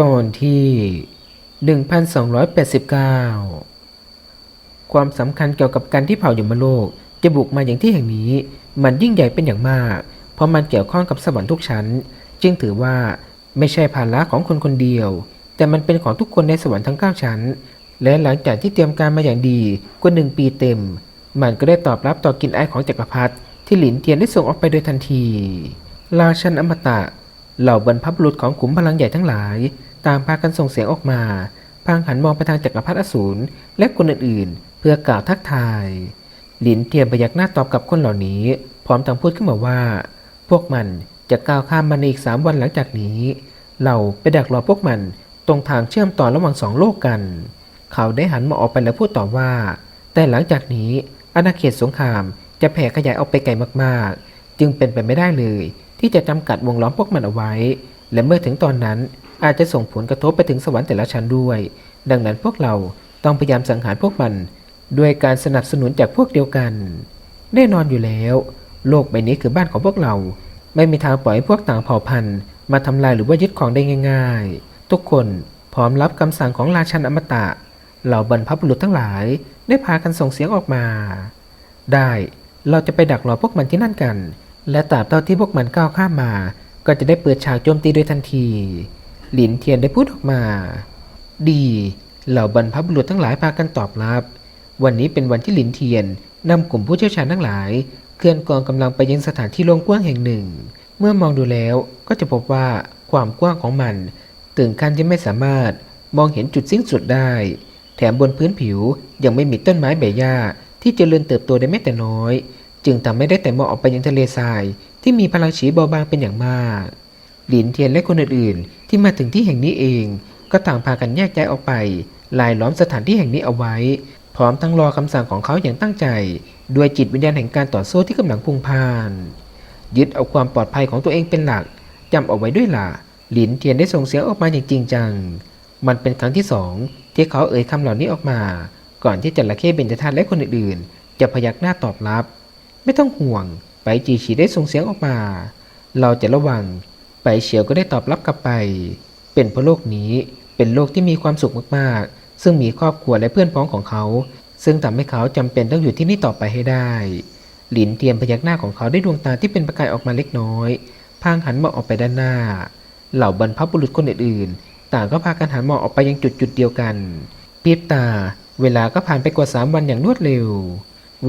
ตอนที่ 1289 ความสำคัญเกี่ยวกับการที่เผ่ายมโลกจะบุกมาอย่างที่แห่งนี้ มันยิ่งใหญ่เป็นอย่างมาก เพราะมันเกี่ยวข้องกับสวรรค์ทุกชั้น จึงถือว่าไม่ใช่ภาระของคนคนเดียว แต่มันเป็นของทุกคนในสวรรค์ทั้ง 9 ชั้น และหลังจากที่เตรียมการมาอย่างดีกว่าหนึ่งปีเต็ม มันก็ได้ตอบรับต่อกินไอของจักรพรรดิที่หลินเทียนได้ส่งออกไปโดยทันที ราชันอมตะ เหล่าบรรพบุรุษของขุมพลังใหญ่ทั้งหลาย ต่างพากันส่งเสียงออกมาพางหันมองไปทางจักรพรรดิอสูรและคนอื่นๆ เพื่อกล่าวทักทาย หลินเทียนพยักหน้าตอบกับคนเหล่านี้ พร้อมทั้งพูดขึ้นมาว่า พวกมันจะก้าวข้ามมาในอีกสามวันหลังจากนี้ เราไปดักรอพวกมันตรงทางเชื่อมต่อระหว่างสองโลกกัน เขาได้หันมาออกไปแล้วพูดต่อว่า แต่หลังจากนี้อาณาเขตสงครามจะแผ่ขยายออกไปไกลมากๆ จึงเป็นไปไม่ได้เลย ที่จะจำกัดวงล้อมพวกมันเอาไว้ และเมื่อถึงตอนนั้น อาจจะส่งผลกระทบไปถึงสวรรค์แต่ละชั้นด้วย ดังนั้นพวกเราต้องพยายามสังหารพวกมัน ด้วยการสนับสนุนจากพวกเดียวกัน แน่นอนอยู่แล้ว โลกใบนี้คือบ้านของพวกเรา ไม่มีทางปล่อยให้พวกต่างเผ่าพันธุ์ มาทำลายหรือว่ายึดของได้ง่าย ๆ ทุกคนพร้อมรับคำสั่งของราชันอมตะ เหล่าบรรพบุรุษทั้งหลายได้พากันส่งเสียงออกมา ได้เราจะไปดักรอพวกมันที่นั่นกัน และตราบเท่าที่พวกมันก้าวข้ามมา ก็จะได้เปิดฉากโจมตีโดยทันที หลินเทียนได้พูดออกมา ดี เหล่าบรรพบุรุษทั้งหลายพากันตอบรับ วันนี้เป็นวันที่หลินเทียนนำกลุ่มผู้เชี่ยวชาญทั้งหลาย เคลื่อนกองกำลังไปยังสถานที่โล่งกว้างแห่งหนึ่ง เมื่อมองดูแล้วก็จะพบว่าความกว้างของมัน ถึงขั้นที่ไม่สามารถมองเห็นจุดสิ้นสุดได้ แถมบนพื้นผิวยังไม่มีต้นไม้ใบหญ้าที่เจริญเติบโตได้แม้แต่น้อย จึงทำให้ได้แต่มองออกไปยังทะเลทรายที่มีพลังฉีเบาบางเป็นอย่างมาก หลินเทียนและคนอื่นๆ ที่มาถึงที่แห่งนี้เอง ก็ต่างพากันแยกย้ายออกไปลายล้อมสถานที่แห่งนี้เอาไว้ พร้อมทั้งรอคำสั่งของเขาอย่างตั้งใจ ด้วยจิตวิญญาณแห่งการต่อสู้ที่กำลังพุ่งพ่าน ยึดเอาความปลอดภัยของตัวเองเป็นหลักจำเอาไว้ด้วยล่ะหลินเทียนได้ส่งเสียงออกมาอย่างจริงจัง มันเป็นครั้งที่สองที่เขาเอ่ยคำเหล่านี้ออกมา ก่อนที่จระเข้เบญจธาตุและคนอื่นๆ จะพยักหน้าตอบรับ ไม่ต้องห่วง ไปจีฉีได้ส่งเสียงออกมา เราจะระวัง เฉียวก็ได้ตอบรับกลับไป เป็นเพราะโลกนี้เป็นโลกที่มีความสุขมากๆ ซึ่งมีครอบครัวและเพื่อนพ้องของเขา ซึ่งทำให้เขาจำเป็นต้องอยู่ที่นี่ต่อไปให้ได้ หลินเทียมพยักหน้าของเขาได้ดวงตาที่เป็นประกายออกมาเล็กน้อย พางหันมองออกไปด้านหน้า เหล่าบรรพบุรุษคนอื่นๆ ต่างก็พากันหันมองออกไปยังจุดจุดเดียวกันพริบตา เวลาก็ผ่านไปกว่าสามวันอย่างรวดเร็ว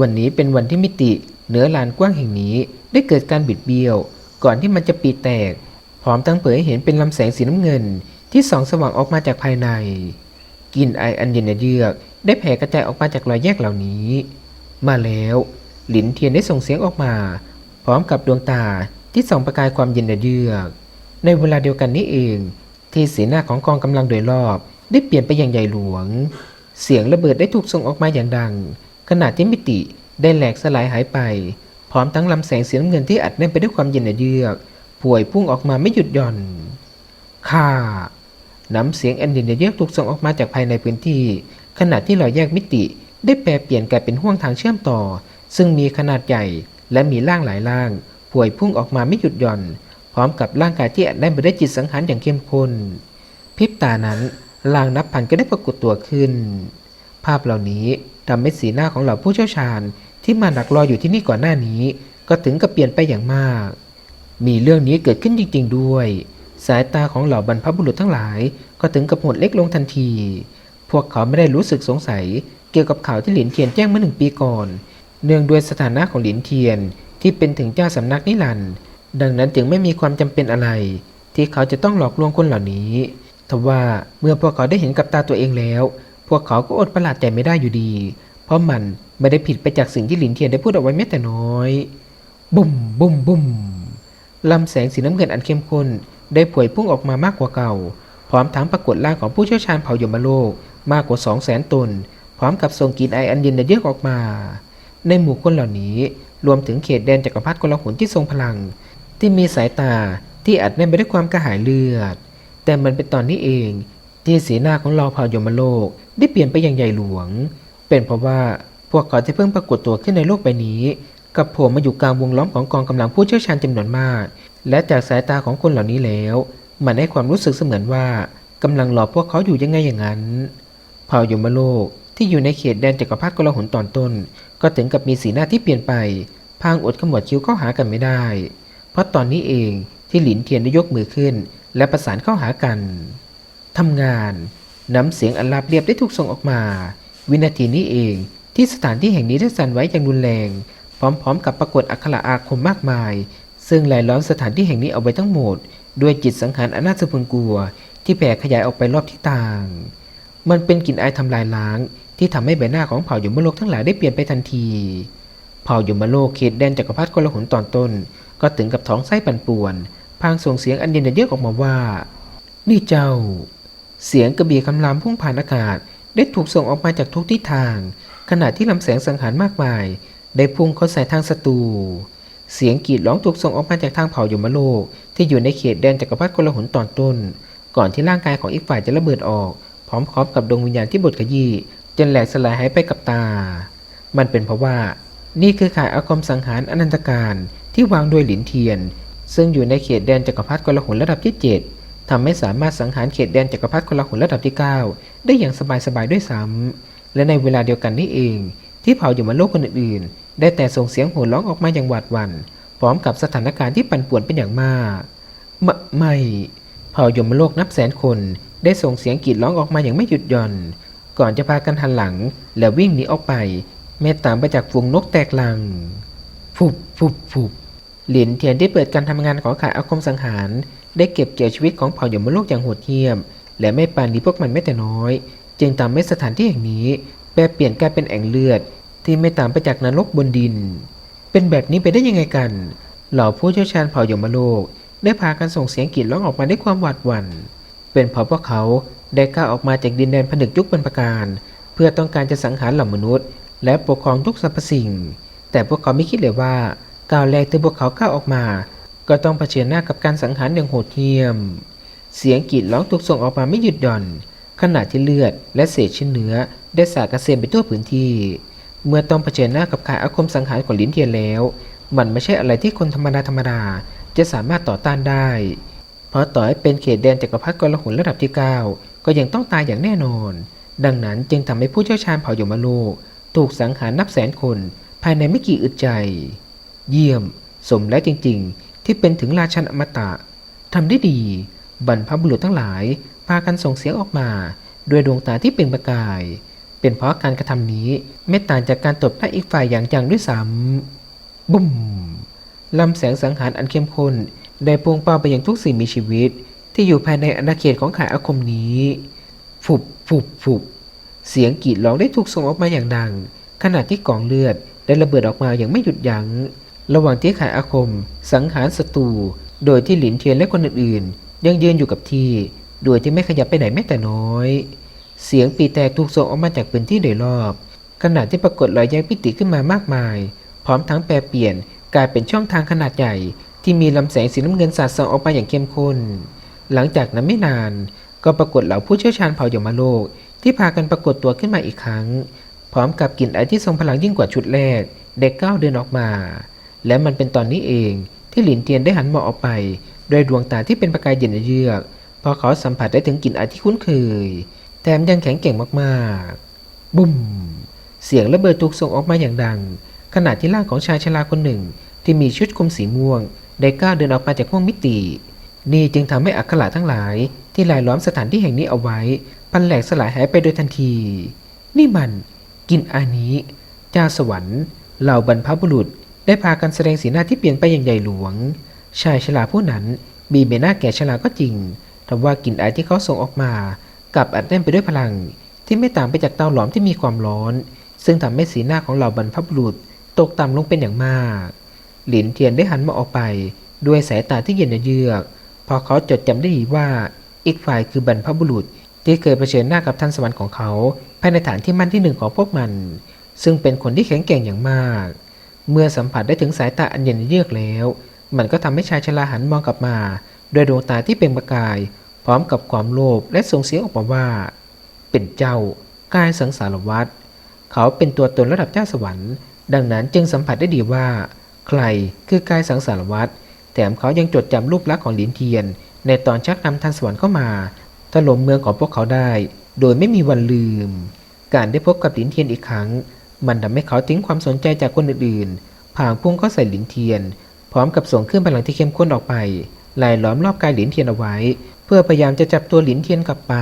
วันนี้เป็นวันที่มิติ เหนือลานกว้างแห่งนี้ได้เกิดการบิดเบี้ยว ก่อนที่มันจะปีแตก พร้อมทั้งเผยให้เห็นเป็นลำแสงสีน้ำเงิน ที่ส่องสว่างออกมาจากภายในกลิ่นไออันเย็นเยือก ได้แผ่กระจายออกมาจากรอยแยกเหล่านี้ มาแล้ว หลินเทียนได้ส่งเสียงออกมา พร้อมกับดวงตาที่ส่องประกายความเย็นเยือก ในเวลาเดียวกันนี้เอง ที่สีหน้าของกองกำลังโดยรอบได้เปลี่ยนไปอย่างใหญ่หลวง เสียงระเบิดได้ถูกส่งออกมาอย่างดัง ขณะที่มิติได้แหลกสลายหายไป พร้อมทั้งลำแสงสีน้ำเงินที่อัดแน่นไปด้วยความเย็นเยือก พวยพุ่งออกมาไม่หยุดหย่อนค่าน้ำเสียงอันเย็นเยือกถูกส่งออกมาจากภายในพื้นที่ ขณะที่เรอยแยกมิติได้แปรเปลี่ยนกลายเป็นห้วงทางเชื่อมต่อ ซึ่งมีขนาดใหญ่และมีร่างหลายร่างพวยพุ่งออกมาไม่หยุดหย่อน พร้อมกับร่างกายที่อัดแน่นไปด้วยจิตสังหารอย่างเข้มข้นพริบตานั้นร่างนับพันก็ได้ปรากฏตัวขึ้น ภาพเหล่านี้ทำให้สีหน้าของเหล่าผู้เชี่ยวชาญที่มาดักรออยู่ที่นี่ก่อนหน้านี้ ก็ถึงกับเปลี่ยนไปอย่างมาก มีเรื่องนี้เกิดขึ้นจริง ๆ ด้วย สายตาของเหล่าบรรพบุรุษทั้งหลายก็ถึงกับหดเล็กลงทันที พวกเขาไม่ได้รู้สึกสงสัยเกี่ยวกับข่าวที่หลินเทียนแจ้งเมื่อหนึ่งปีก่อน เนื่องด้วยสถานะของหลินเทียนที่เป็นถึงเจ้าสำนักนิรันดังนั้นจึงไม่มีความจำเป็นอะไร ที่เขาจะต้องหลอกลวงคนเหล่านี้ทว่าเมื่อพวกเขาได้เห็นกับตาตัวเองแล้ว พวกเขาก็อดประหลาดใจไม่ได้อยู่ดี เพราะมันไม่ได้ผิดไปจากสิ่งที่หลินเทียนได้พูดเอาไว้แม้แต่น้อย บุ่มบุ่มบุ่ม ลำแสงสีน้ำเงินอันเข้มข้นได้ผวยพุ่งออกมามากกว่าเก่า พร้อมทั้งปรากฏร่างของผู้เชี่ยวชาญเผ่ายมโลกมากกว่าสองแสนตน พร้อมกับทรงกลินไออันเย็นเยือกออกมา ในหมู่คนเหล่านี้รวมถึงเขตแดนจักรพรรดิกลาหุนที่ทรงพลัง ที่มีสายตาที่อัดแน่นไปด้วยความกระหายเลือด แต่มันเป็นตอนนี้เอง ที่สีหน้าของเราเผ่ายมโลกได้เปลี่ยนไปอย่างใหญ่หลวง เป็นเพราะว่าพวกเขาที่เพิ่งปรากฏตัวขึ้นในโลกใบนี้ กับผล่มาอยู่กลางวงล้อมของกองกำลังผู้เชี่ยวชาญจำนวนมาก และจากสายตาของคนเหล่านี้แล้ว มันให้ความรู้สึกเสมือนว่ากำลังรอกพวกเขาอยู่ยังไงอย่างนั้นเผ่ายมโลกที่อยู่ในเขตแดนจักรพรรดิกลาหนตอนต้น ก็ถึงกับมีสีหน้าที่เปลี่ยนไป พางอดขมวดคิ้วเข้าหากันไม่ได้ เพราะตอนนี้เองที่หลินเทียนได้ยกมือขึ้น และประสานเข้าหากันทำงานน้ำเสียงอันลาบเรียบได้ถูกส่งออกมา วินาทีนี้เองที่สถานที่แห่งนี้ได้สั่นไหวอย่างรุนแรง พร้อมๆ กับปรากฏอักขระอาคมมากมาย ซึ่งรายล้อมสถานที่แห่งนี้เอาไว้ทั้งหมด ด้วยจิตสังหารอันน่าสะพรึงกลัว ที่แผ่ขยายออกไปรอบทิศทาง มันเป็นกลิ่นอายทำลายล้าง ที่ทำให้ใบหน้าของเผ่ายมโลกทั้งหลายได้เปลี่ยนไปทันที เผ่ายมโลกเขตแดนจักรพรรดิกลหนตอนต้น ก็ถึงกับท้องไส้ปั่นป่วน พางส่งเสียงอันเย็นเยือกออกมาว่า นี่เจ้า เสียงกระบี่คำรามพุ่งผ่านอากาศได้ถูกส่งออกมาจากทุกทิศทาง ขณะที่ลำแสงสังหารมากมาย ได้พุ่งเข้าใส่ทางศัตรู เสียงกรีดร้องถูกส่งออกมาจากทางเผ่ายมโลก ที่อยู่ในเขตแดนจักรพรรดิกลหนตอนต้น ก่อนที่ร่างกายของอีกฝ่ายจะระเบิดออก พร้อมๆกับดวงวิญญาณที่บดขยี้จนแหลกสลายหายไปกับตา มันเป็นเพราะว่า นี่คือข่ายอาคมสังหารอนันตการที่วางโดยหลินเทียน ซึ่งอยู่ในเขตแดนจักรพรรดิกลหนระดับที่ 7ทำให้สามารถสังหารเขตแดนจักรพรรดิกลหนระดับที่ 9 ได้อย่างสบายๆด้วยซ้ำและในเวลาเดียวกันนี้เอง ที่เผ่าอยู่มาโลกคนอื่นๆ ได้แต่ส่งเสียงโห่ร้องออกมาอย่างหวาดหวัน่น พร้อมกับสถานการณ์ที่ปั่นป่วนเป็นอย่างมากมไม่ เผ่ายมโลกนับแสนคน ได้ส่งเสียงกรีดร้องออกมาอย่างไม่หยุดหย่อน ก่อนจะพากันหันหลัง แล้ววิ่งหนีออกไปแม้ตามไปจากฝูงนกแตกลังฟุบฟุบฟุบหลินเทียนได้เปิดการทำงานของข่ายอาคมสังหาร ได้เก็บเกี่ยวชีวิตของเผ่ายมโลกอย่างโหดเหี้ยม และไม่ปานีพวกมันแม้แต่น้อย จึงทำให้สถานที่แห่งนี้ แปรเปลี่ยนกลายเป็นแอ่งเลือด ที่ไม่ต่างไปจากนรกบนดิน เป็นแบบนี้ไปได้ยังไงกัน เหล่าผู้เชี่ยวชาญเผ่ายมโลก ได้พากันส่งเสียงกรีดร้องออกมาด้วยความหวาดหวัน่น เป็นเพราะพวกเขาได้ก้าวออกมาจากดินแดนผนึกยุคบรรพการ เพื่อต้องการจะสังหารเหล่ามนุษย์ และปกครองทุกสรรพสิ่ง แต่พวกเขาไม่คิดเลยว่าก้าวแรกที่พวกเขาก้าวออกมา ก็ต้องเผชิญหน้ากับการสังหารอย่างโหดเหี้ยม เสียงกรีดร้องถูกส่งออกมาไม่หยุดหย่อน ขณะที่เลือดและเศษชิ้นเนื้อได้สาดกระเซ็นไปทั่วพื้นที่ เมื่อต้องเผชิญหน้ากับข่ายอาคมสังหารของลิ้นเทียนแล้ว มันไม่ใช่อะไรที่คนธรรมดาธรรมดาจะสามารถต่อต้านได้ เพราะต่อให้เป็นเขตแดนจักรพรรดิกลหุนระดับที่ 9 ก็ยังต้องตายอย่างแน่นอน ดังนั้นจึงทำให้ผู้เชี่ยวชาญเผ่ายมโลก ถูกสังหารนับแสนคนภายในไม่กี่อึดใจ เยี่ยม สมแล้วจริง ๆ ที่เป็นถึงราชันอมตะทำได้ดี บรรพบุรุษทั้งหลาย พากันส่งเสียงออกมา ด้วยดวงตาที่เปล่งประกาย เป็นเพราะการกระทำนี้ไม่ต่างจากการตบหน้าอีกฝ่ายอย่างจังด้วยซ้ำบุ้มลำแสงสังหารอันเข้มข้นได้พุ่งเป้าไปยังทุกสิ่งมีชีวิต ที่อยู่ภายในอาณาเขตของข่ายอาคมนี้ ฟุบฟุบฟุบเสียงกรีดร้องได้ถูกส่งออกมาอย่างดัง ขณะที่กองเลือดได้ระเบิดออกมาอย่างไม่หยุดยัง้ง ระหว่างที่ข่ายอาคม สังหารศัตรู โดยที่หลินเทียนและคนอื่นๆ ยังยืนอยู่กับที่ โดยที่ไม่ขยับไปไหนแม้แต่น้อย เสียงปีแตกถูกส่งออกมาจากพื้นที่โดยรอบ ขณะที่ปรากฏรอยแยกพิติขึ้นมามากมาย พร้อมทั้งแปรเปลี่ยนกลายเป็นช่องทางขนาดใหญ่ ที่มีลำแสงสีน้ำเงินสาดส่องออกมาอย่างเข้มข้น หลังจากนั้นไม่นาน ก็ปรากฏเหล่าผู้เชี่ยวชาญเผ่ายมโลก ที่พากันปรากฏตัวขึ้นมาอีกครั้ง พร้อมกับกลิ่นไอที่ทรงพลังยิ่งกว่าชุดแรก เด็กก้าวเดินออกมา และมันเป็นตอนนี้เองที่หลินเทียนได้หันมองออกไปด้วยดวงตาที่เป็นประกายเย็นเยือก พอเขาสัมผัสได้ถึงกลิ่นไอที่คุ้นเคย แถมยังแข็งแกร่งมากๆ บุ้ม เสียงระเบิดถูกส่งออกมาอย่างดัง ขณะที่ร่างของชายชราคนหนึ่ง ที่มีชุดคลุมสีม่วง ได้ก้าวเดินออกมาจากห้องมิติ นี่จึงทำให้อักขระทั้งหลาย ที่ลายล้อมสถานที่แห่งนี้เอาไว้ พันแหลกสลายหายไปโดยทันที นี่มันกินอานี้เจ้าสวรรค์เหล่าบรรพบุรุษ ได้พากันแสดงสีหน้าที่เปลี่ยนไปอย่างใหญ่หลวง ชายชราผู้นั้นมีใบหน้าแก่ชราก็จริง แต่ว่ากลิ่นไอที่เขาส่งออกมากับอัดแน่นไปด้วยพลัง ที่ไม่ต่างไปจากเตาหลอมที่มีความร้อน ซึ่งทำให้สีหน้าของเหล่าบรรพบุรุษตกต่ำลงเป็นอย่างมาก หลินเทียนได้หันมาออกไป ด้วยสายตาที่เย็นเยือก พอเขาจดจำได้ดีว่าอีกฝ่ายคือบรรพบุรุษที่เคยเผชิญหน้ากับท่านสวรรค์ของเขาภายในฐานที่มั่นที่หนึ่งของพวกมัน ซึ่งเป็นคนที่แข็งแกร่งอย่างมาก เมื่อสัมผัสได้ถึงสายตาอันเย็นเยือกแล้ว มันก็ทำให้ชายชราหันมองกลับมา ด้วยดวงตาที่เป็นงประกาย พร้อมกับความโลภและส่งเสียงออกมาว่า เป็นเจ้ากายสังสารวัฏเขาเป็นตัวตนระดับเจ้าสวรรค์ ดังนั้นจึงสัมผัสได้ดีว่า ใครคือกายสังสารวัฏแถมเขายังจดจำรูปลักษณ์ของหลินเทียน ในตอนชักนำทันสวรรค์เข้ามาถล่มเมืองของพวกเขาได้ โดยไม่มีวันลืม การได้พบกับหลินเทียนอีกครั้ง มันทำให้เขาทิ้งความสนใจจากคนอื่นๆ ผ่างพุ่งเข้าใส่หลินเทียน พร้อมกับส่งขึ้นพลังที่เข้มข้นออกไป ไล่ล้อมรอบกายหลินเทียนเอาไว้ เพื่อพยายามจะจับตัวหลินเทียนกลับไป